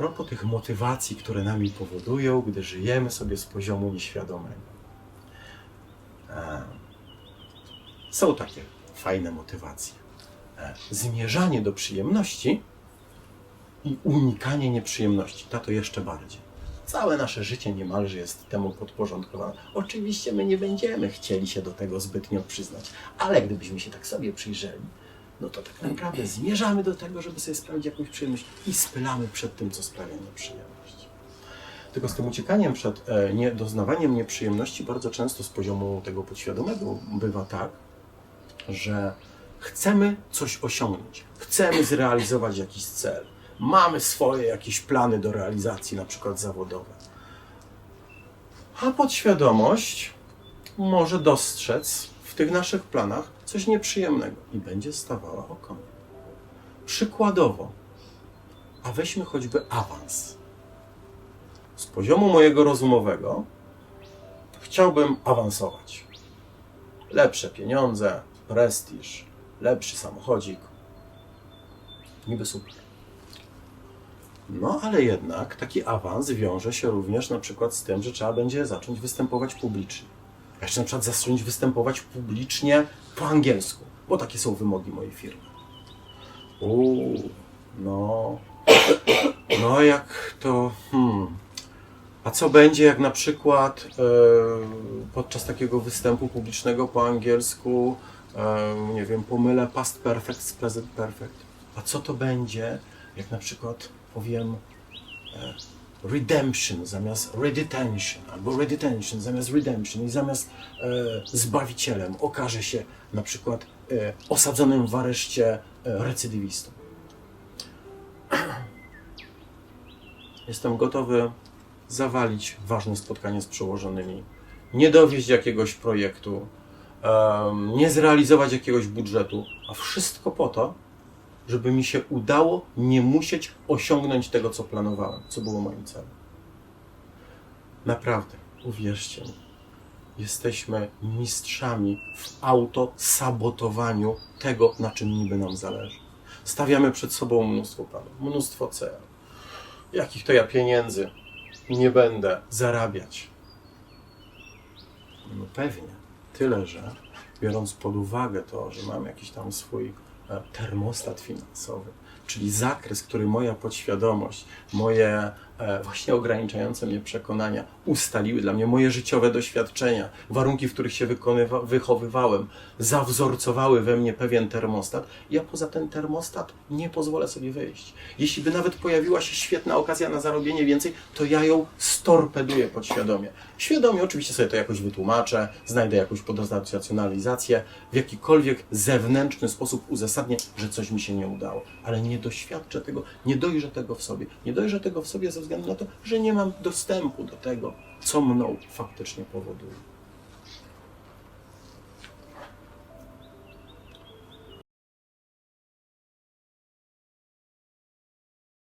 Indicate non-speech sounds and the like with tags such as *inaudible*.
propos tych motywacji, które nami powodują, gdy żyjemy sobie z poziomu nieświadomego. E, Są takie fajne motywacje. E, Zmierzanie do przyjemności i unikanie nieprzyjemności. Tato jeszcze bardziej. Całe nasze życie niemalże jest temu podporządkowane. Oczywiście my nie będziemy chcieli się do tego zbytnio przyznać, ale gdybyśmy się tak sobie przyjrzeli, no to tak naprawdę zmierzamy do tego, żeby sobie sprawić jakąś przyjemność i spylamy przed tym, co sprawia nieprzyjemność. Tylko z tym uciekaniem przed e, nie, doznawaniem nieprzyjemności bardzo często z poziomu tego podświadomego bywa tak, że chcemy coś osiągnąć, chcemy zrealizować jakiś cel, mamy swoje jakieś plany do realizacji, na przykład zawodowe. A podświadomość może dostrzec w tych naszych planach coś nieprzyjemnego i będzie stawała okonie. Przykładowo, a weźmy choćby awans. Z poziomu mojego rozumowego chciałbym awansować. Lepsze pieniądze, prestiż, lepszy samochodzik. Niby super. No, ale jednak taki awans wiąże się również na przykład z tym, że trzeba będzie zacząć występować publicznie. A Jeszcze na przykład zacząć występować publicznie po angielsku, bo takie są wymogi mojej firmy. Uuu, no. No, jak to. Hmm. A co będzie, jak na przykład e, podczas takiego występu publicznego po angielsku, e, nie wiem, pomylę past perfect z present perfect? A co to będzie, jak na przykład powiem e, redemption zamiast redetention, albo redetention zamiast redemption i zamiast e, zbawicielem okaże się na przykład e, osadzonym w areszcie e, recydywistą? *clears throat* Jestem gotowy zawalić ważne spotkanie z przełożonymi, nie dowieść jakiegoś projektu, em, nie zrealizować jakiegoś budżetu, a wszystko po to, żeby mi się udało nie musieć osiągnąć tego, co planowałem, co było moim celem. Naprawdę, uwierzcie mi, jesteśmy mistrzami w autosabotowaniu tego, na czym niby nam zależy. Stawiamy przed sobą mnóstwo planów, mnóstwo celów. Jakich to ja pieniędzy nie będę zarabiać? No pewnie. Tyle, że biorąc pod uwagę to, że mam jakiś tam swój termostat finansowy, czyli zakres, który moja podświadomość, moje e, właśnie ograniczające mnie przekonania ustaliły dla mnie, moje życiowe doświadczenia, warunki, w których się wykonywa, wychowywałem, zawzorcowały we mnie pewien termostat, ja poza ten termostat nie pozwolę sobie wyjść. Jeśli by nawet pojawiła się świetna okazja na zarobienie więcej, to ja ją storpeduję podświadomie. Świadomie oczywiście sobie to jakoś wytłumaczę, znajdę jakąś podracjonalizację, w jakikolwiek zewnętrzny sposób uzasadnię, że coś mi się nie udało, ale nie doświadczę tego, nie dojrzę tego w sobie. Nie dojrzę tego w sobie ze względu na to, że nie mam dostępu do tego, co mną faktycznie powoduje.